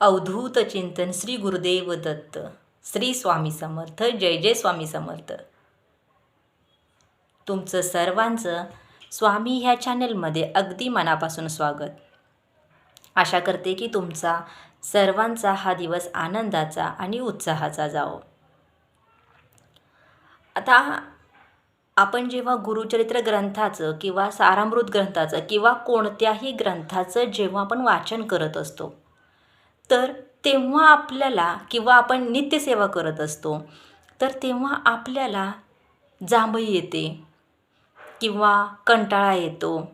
अवधूत चिंतन श्री गुरुदेव दत्त. श्री स्वामी समर्थ जय जय स्वामी समर्थ. तुमचं सर्वांचं स्वामी ह्या चॅनलमध्ये अगदी मनापासून स्वागत. आशा करते की तुमचा सर्वांचा हा दिवस आनंदाचा आणि उत्साहाचा जावो. आता आपण जेव्हा गुरुचरित्र ग्रंथाचं किंवा सारामृत ग्रंथाचं किंवा कोणत्याही ग्रंथाचं जेव्हा आपण वाचन करत असतो तर तेव्हा आपल्याला किंवा आपण नित्यसेवा करत असतो तर तेव्हा आपल्याला जांभई येते किंवा कंटाळा येतो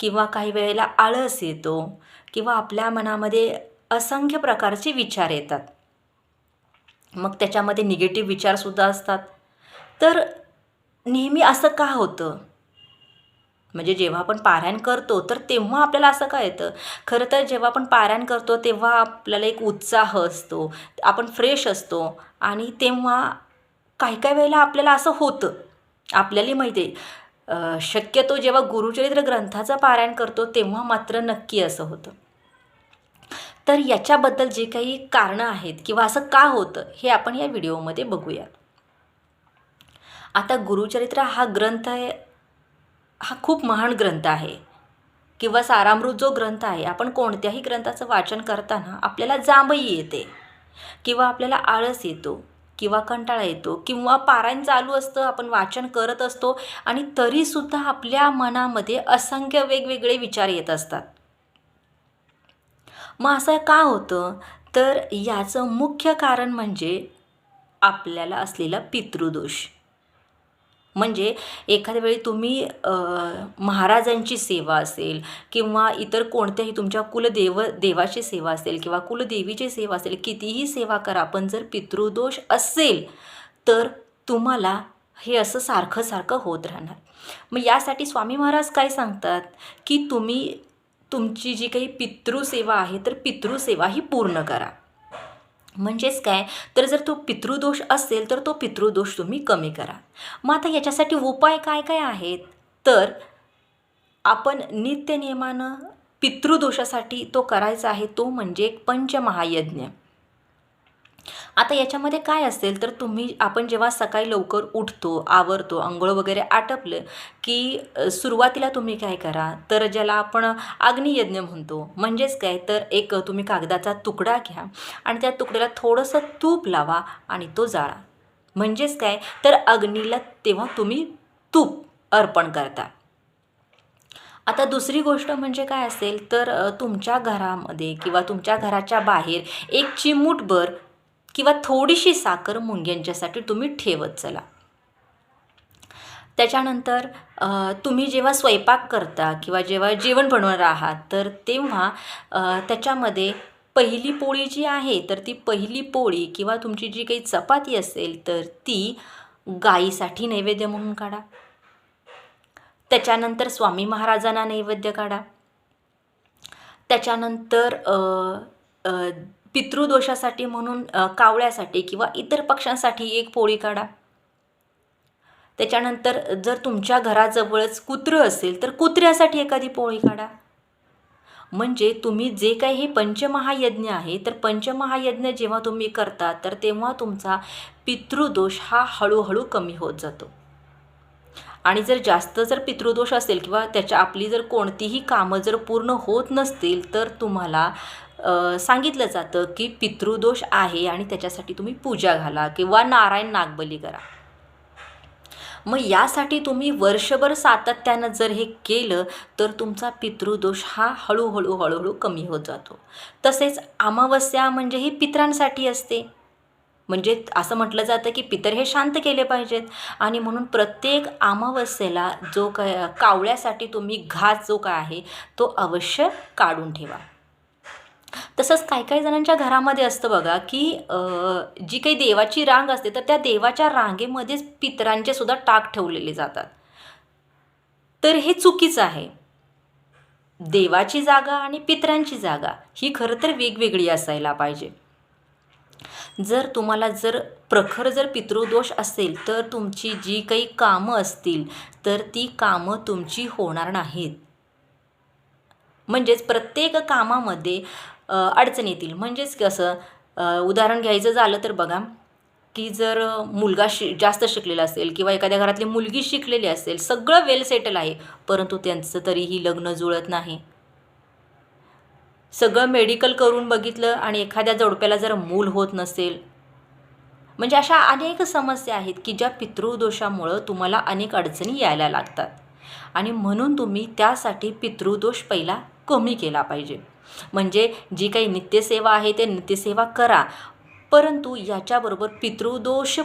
किंवा काही वेळेला आळस येतो किंवा आपल्या मनामध्ये असंख्य प्रकारचे विचार येतात. मग त्याच्यामध्ये निगेटिव्ह विचारसुद्धा असतात. तर नेहमी असं का होतं? म्हणजे जेव्हा आपण पारायण करतो तर तेव्हा आपल्याला असं काय येतं? खरं तर जेव्हा आपण पारायण करतो तेव्हा आपल्याला एक उत्साह असतो आपण फ्रेश असतो आणि तेव्हा काही काही वेळेला आपल्याला असं होतं. आपल्याला माहिती आहे शक्यतो जेव्हा गुरुचरित्र ग्रंथाचं पारायण करतो तेव्हा मात्र नक्की असं होतं. तर याच्याबद्दल जे काही कारणं आहेत किंवा असं का होतं हे आपण या व्हिडिओमध्ये बघूया. आता गुरुचरित्र हा ग्रंथ आहे हा खूप महान ग्रंथ आहे. किंवा सारामृत जो ग्रंथ आहे आपण कोणत्याही ग्रंथाचं वाचन करताना आपल्याला जांभई येते. किंवा आपल्याला आळस येतो किंवा कंटाळा येतो किंवा पारायण चालू असतं आपण वाचन करत असतो आणि तरीसुद्धा आपल्या मनामध्ये असंख्य वेगवेगळे विचार येत असतात. मग असं का होतं? तर याचं मुख्य कारण म्हणजे आपल्याला असलेला पितृदोष. म्हणजे एखाद्या वेळी तुम्ही महाराजांची सेवा असेल किंवा इतर कोणत्याही तुमच्या कुलदेव देवाची सेवा असेल किंवा कुलदेवीची सेवा असेल कितीही सेवा करा पण जर पितृदोष असेल तर तुम्हाला हे असं सारखं सारखं होत राहणार. मग यासाठी स्वामी महाराज काय सांगतात? की तुम्ही तुमची जी काही पितृसेवा आहे तर पितृसेवा ही पूर्ण करा. म्हणजेच काय? तर जर तो पितृदोष असेल तर तो पितृदोष तुम्ही कमी करा. मग आता याच्यासाठी उपाय काय काय आहेत? तर आपण नित्यनियमानं पितृदोषासाठी तो करायचा आहे तो म्हणजे पंचमहायज्ञ. आता याच्यामध्ये काय असेल तर तुम्ही आपण जेव्हा सकाळी लवकर उठतो आवरतो आंघोळ वगैरे आटपलं की सुरुवातीला तुम्ही काय करा? तर ज्याला आपण अग्नियज्ञ म्हणतो. म्हणजेच काय? तर एक तुम्ही कागदाचा तुकडा घ्या आणि त्या तुकड्याला थोडंसं तूप लावा आणि तो जाळा. म्हणजेच काय? तर अग्नीला तेव्हा तुम्ही तूप अर्पण करता. आता दुसरी गोष्ट म्हणजे काय असेल तर तुमच्या घरामध्ये किंवा तुमच्या घराच्या बाहेर एक चिमूटभर किंवा थोडीशी साखर मुंग्यांच्यासाठी तुम्ही ठेवत चला. त्याच्यानंतर तुम्ही जेव्हा स्वयंपाक करता किंवा जेव्हा जेवण बनवणार आहात तर तेव्हा त्याच्यामध्ये पहिली पोळी जी आहे तर ती पहिली पोळी किंवा तुमची जी काही चपाती असेल तर ती गाईसाठी नैवेद्य म्हणून काढा. त्याच्यानंतर स्वामी महाराजांना नैवेद्य काढा. त्याच्यानंतर पितृदोषासाठी म्हणून कावळ्यासाठी किंवा इतर पक्ष्यांसाठी एक पोळी काढा. त्याच्यानंतर जर तुमच्या घराजवळच कुत्रं असेल तर कुत्र्यासाठी एखादी पोळी काढा. म्हणजे तुम्ही जे काही हे पंचमहायज्ञ आहे तर पंचमहायज्ञ जेव्हा तुम्ही करता तर तेव्हा तुमचा पितृदोष हा हळूहळू कमी होत जातो. आणि जर जास्त जर पितृदोष असेल किंवा त्याच्या आपली जर कोणतीही कामं जर पूर्ण होत नसतील तर तुम्हाला सांगितलं जातं की पितृदोष आहे आणि त्याच्यासाठी तुम्ही पूजा घाला किंवा नारायण नागबली करा. मग यासाठी तुम्ही वर्षभर सातत्यानं जर हे केलं तर तुमचा पितृदोष हा हळूहळू हळूहळू कमी होत जातो. तसेच अमावस्या म्हणजे ही पितरांसाठी असते. म्हणजे असं म्हटलं जातं की पितर हे शांत केले पाहिजेत. आणि म्हणून प्रत्येक अमावस्येला जो काय कावळ्यासाठी तुम्ही घास जो काय आहे तो अवश्य काढून ठेवा. तसंच काही काही जणांच्या घरामध्ये असतं बघा की जी काही देवाची रांग असते तर त्या देवाच्या रांगेमध्येच पितरांचे सुद्धा टाक ठेवलेले जातात. तर हे चुकीचं आहे. देवाची जागा आणि पितरांची जागा ही खरं तर वेगवेगळी असायला पाहिजे. जर तुम्हाला जर प्रखर जर पितृदोष असेल तर तुमची जी काही कामं असतील तर ती कामं तुमची होणार नाहीत. म्हणजेच प्रत्येक कामामध्ये अडचण येतील. म्हणजेच कसं उदाहरण घ्यायचं झालं तर बघा की जर मुलगा शि जास्त शिकलेला असेल किंवा एखाद्या घरातली मुलगी शिकलेली असेल सगळं वेल सेटल आहे परंतु त्यांचं तरीही लग्न जुळत नाही. सगळं मेडिकल करून बघितलं आणि एखाद्या जोडप्याला जर मूल होत नसेल म्हणजे अशा अनेक समस्या आहेत की ज्या पितृदोषामुळं तुम्हाला अनेक अडचणी यायला लागतात. आणि म्हणून तुम्ही त्यासाठी पितृदोष पहिला कमी केला पाहिजे. म्हणजे जी काही नित्यसेवा आहे ते नित्यसेवा करा. परंतु याच्याबरोबर पितृदोष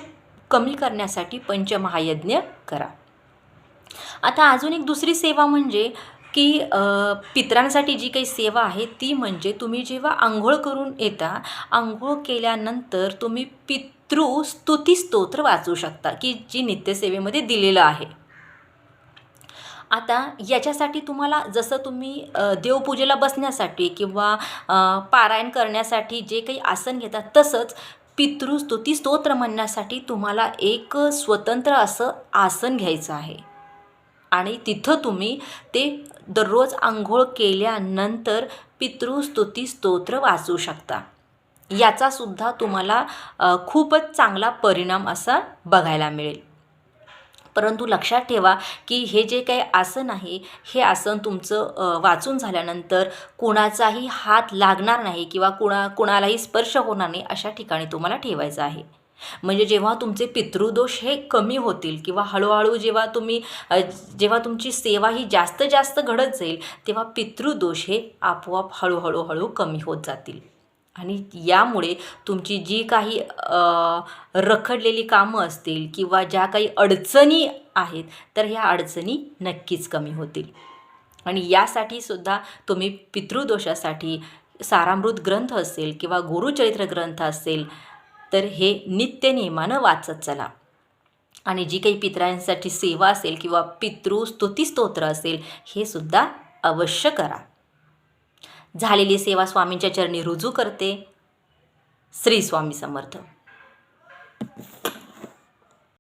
कमी करण्यासाठी पंचमहायज्ञ करा. आता अजून एक दुसरी सेवा म्हणजे की पित्रांसाठी पितरांसाठी जी काही सेवा आहे ती म्हणजे तुम्ही जेव्हा आंघोळ करून येता आंघोळ केल्यानंतर तुम्ही पितृ स्तुती स्तोत्र वाचू शकता की जी नित्यसेवेमध्ये दिलेलं आहे. आता याच्यासाठी तुम्हाला जसं तुम्ही देवपूजेला बसण्यासाठी किंवा पारायण करण्यासाठी जे काही आसन घेतात तसंच पितृस्तुती स्तोत्र म्हणण्यासाठी तुम्हाला एक स्वतंत्र असं आसन घ्यायचं आहे. आणि तिथं तुम्ही ते दररोज आंघोळ केल्यानंतर पितृस्तुती स्तोत्र वाचू शकता. याचासुद्धा तुम्हाला खूपच चांगला परिणाम असा बघायला मिळेल. परंतु लक्षात ठेवा की हे जे काही आसन आहे हे आसन तुमचं वाचून झाल्यानंतर कुणाचाही हात लागणार नाही किंवा कुणा कुणालाही स्पर्श होणार नाही अशा ठिकाणी तुम्हाला ठेवायचं आहे. म्हणजे जेव्हा तुमचे पितृदोष हे कमी होतील किंवा हळूहळू जेव्हा तुम्ही जेव्हा तुमची सेवा ही जास्त जास्त घडत जाईल तेव्हा पितृदोष हे आपोआप हळूहळू हळू कमी होत जातील. आणि यामुळे तुमची जी काही रखडलेली कामं असतील किंवा ज्या काही अडचणी आहेत तर ह्या अडचणी नक्कीच कमी होतील. आणि यासाठी सुद्धा तुम्ही पितृदोषासाठी सारामृत ग्रंथ असेल किंवा गुरुचरित्र ग्रंथ असेल तर हे नित्य नियमानं वाचत चला. आणि जी काही पितरांसाठी सेवा असेल किंवा पितृ स्तुतिस्तोत्र असेल हे सुद्धा अवश्य करा. झालेली सेवा स्वामींच्या चरणी रुजू करते. श्री स्वामी समर्थ.